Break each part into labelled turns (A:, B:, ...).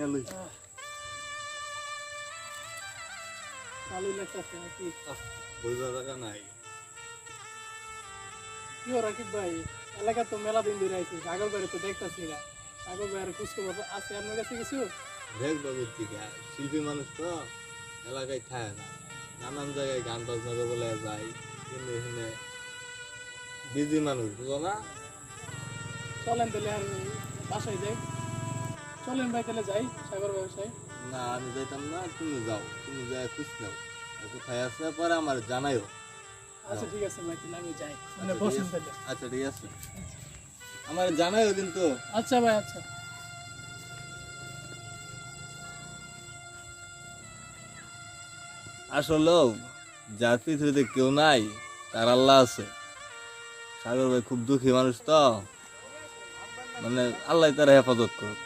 A: নিয়ে লই।
B: ভালোই লাগতেছে নাকি?
A: বুঝা জায়গা নাই।
B: কি ভাই? এলাকা তো মেলা দিন ধরে আইছি সাগর তো দেখতাছি না। সাগর ভাইয়ের খোঁজ খবর আছে আপনার কাছে কিছু?
A: দেখ বাবুর থেকে শিল্পী মানুষ তো এলাকায় খায় না। নানান জায়গায় গান বাজনা বলে কিন্তু এখানে বিজি মানুষ বুঝো না?
B: চলেন তাহলে আর বাসায় যাই। চলেন ভাই তাহলে যাই সাগর ব্যবসায়।
A: না আমি যাইতাম না তুমি যাও তুমি যাই খুঁজ নাও। কোথায় আছে পরে আমার জানাইও।
B: আচ্ছা ঠিক আছে ভাই তাহলে আমি যাই। মানে বসেন তাহলে।
A: আচ্ছা ঠিক আছে। আমার জানাইও কিন্তু।
B: আচ্ছা ভাই আচ্ছা।
A: আসলেও যার পৃথিবীতে কেউ নাই তার আল্লাহ আছে। সাগর ভাই খুব দুঃখী মানুষ তো। মানে আল্লাহ তারা হেফাজত করুক।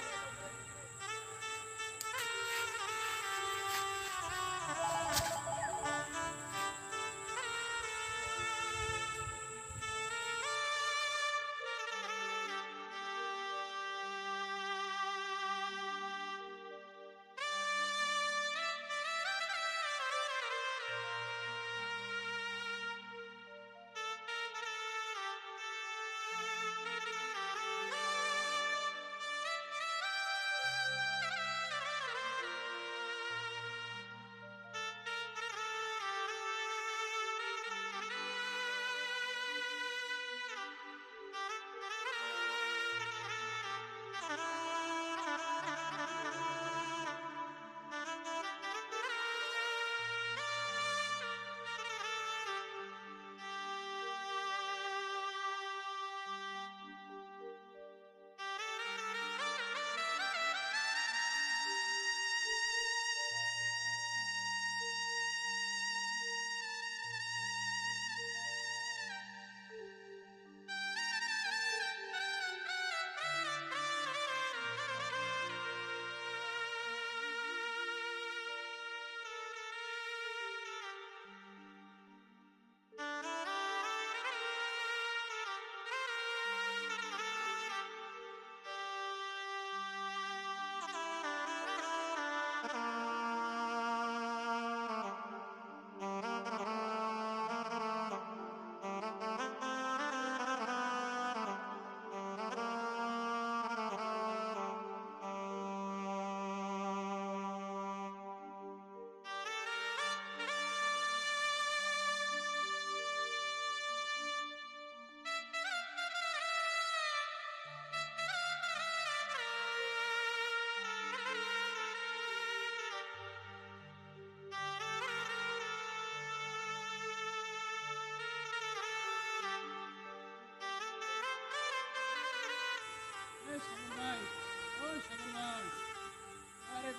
B: আরে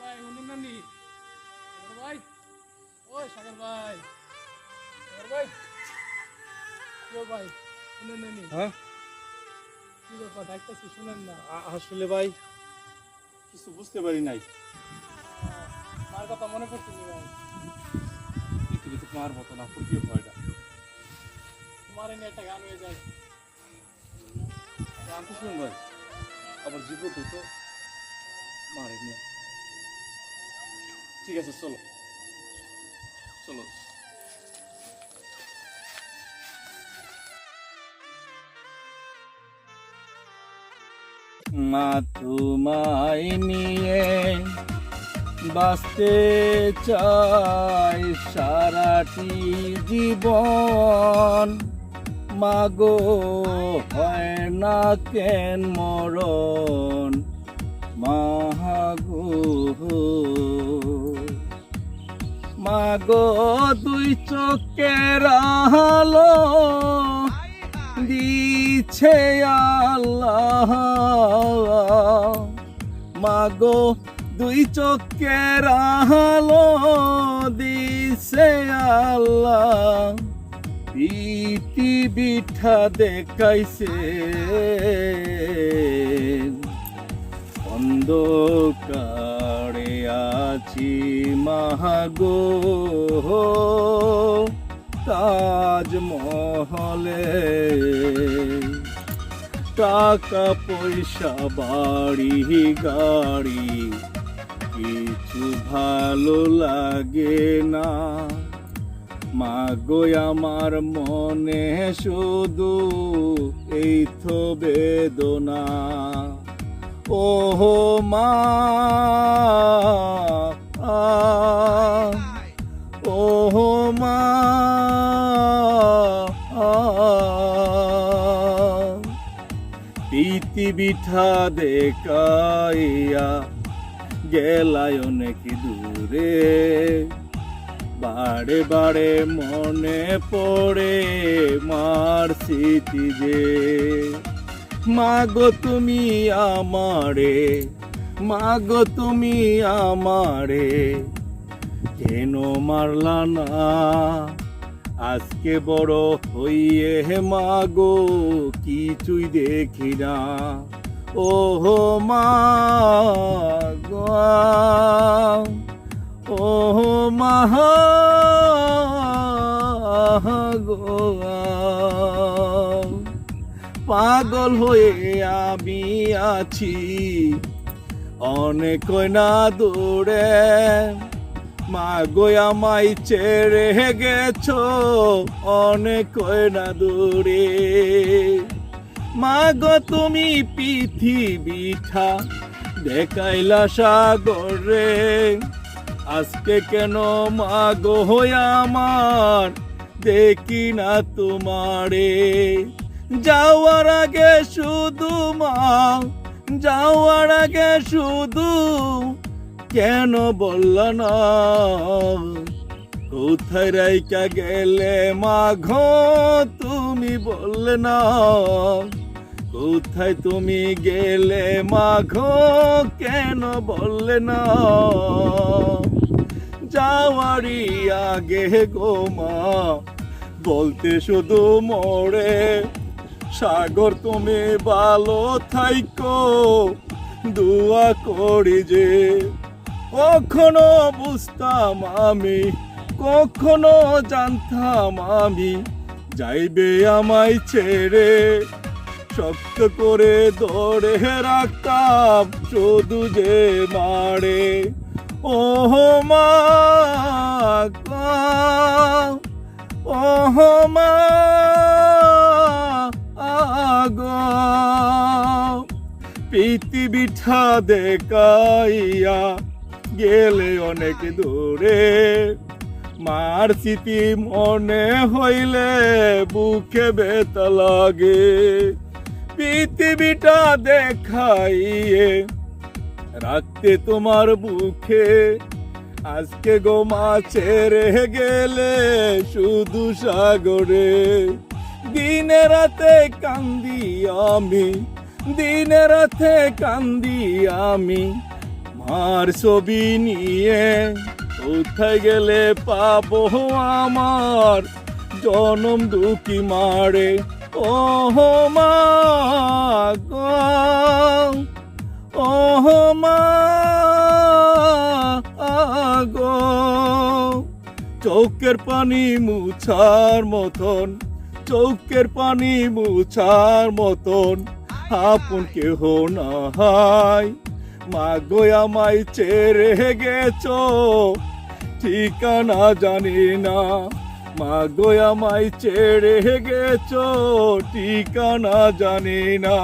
C: হ্যাঁ? আসলে ভাই, কিছু বুঝতে পারি নাই।
B: মার কথা মনে পড়ছে নি ভাই?
C: পৃথিবীতে মার মতো না ফুরকিয়ে ভয়টা
B: তোমার এনে একটা গান হয়ে যায়।
C: জানতে শুনুন ভাই, আবার জীবন তো মারে নিয়ে। ঠিক আছে, চলো। চলো। মা নিয়ে বাঁচতে চাই সারাটি জীবন। মাগো, হয় না কেন মরণ? মাগো মাগো দুই চোখের আলো দিছে আল্লাহ। মাগো দুই চোখের আলো দিছে আল্লাহ। পৃথিবীটা দেখাইছে। অন্ধকারে আছি, মাহাগো। তাজমহলে টাকা পয়সা বাড়ি, গাড়ি, কিছু ভালো লাগে না। মাগো, আমার মনে শুধু এই তো বেদনা। ওহো মা ওহো মা আ, পৃথিবীটা দেখাইয়া গেলায় অনেক দূরে। বারে বারে মনে পড়ে মার স্মৃতি যে। মাগো তুমি আমারে, মাগো তুমি আমারে, কেন মারলা না? আজকে বড় হইয়ে মাগো, কিছুই দেখি না। ওহো মা গো ওহো মা গো পাগল হয়ে আমি আছি। অনেক না দূরে। মা গো আমায় ছেড়ে গেছো। অনেক না দূরে। মা গো তুমি পৃথিবীটা দেখাইলা সাগরে। আজকে কেন মা গো আমার? দেখি না তোমারে। যাওয়ার আগে শুধু মা, যাওয়ার আগে শুধু কেন বলল না? কোথায় রাইকা গেলে মাঘ তুমি বললে না? কোথায় তুমি গেলে মাঘ কেন বললে না? যাওয়ারি আগে গো মা, বলতে শুধু মরে সাগর, তুমি ভালো থাইকো, দোয়া করি যে কখনো বুঝতাম আমি, কখনো জানতাম আমি, যাইবে আমায় ছেড়ে, শক্ত করে ধরে রাখতাম শুধু যে মারে। ও মা ওহ মা। আগো পৃথিবীটা দেখাইয়া গেলে অনেক দূরে। মার স্মৃতি মনে হইলে বুকে বেতা লাগে। পৃথিবীটা দেখাইয়ে রাখতে তোমার বুকে। আজকে গো মা ছেড়ে গেলে শুধু সাগরে। দিনে রাতে কান্দি আমি, দিনে রাতে কান্দি আমি। মার ছবি নিয়ে কোথায় গেলে পাবো আমার? জনম দুঃখী মারে ও মা ওহ মা চৌকের পানি মুছার মতন চৌকের পানি মুছার মতন আপন কেহ না হাই মা গো আমায় চেরে গেছ? ঠিকানা জানি না। মা গো আমায় চেরে গেছ? ঠিকানা জানি না।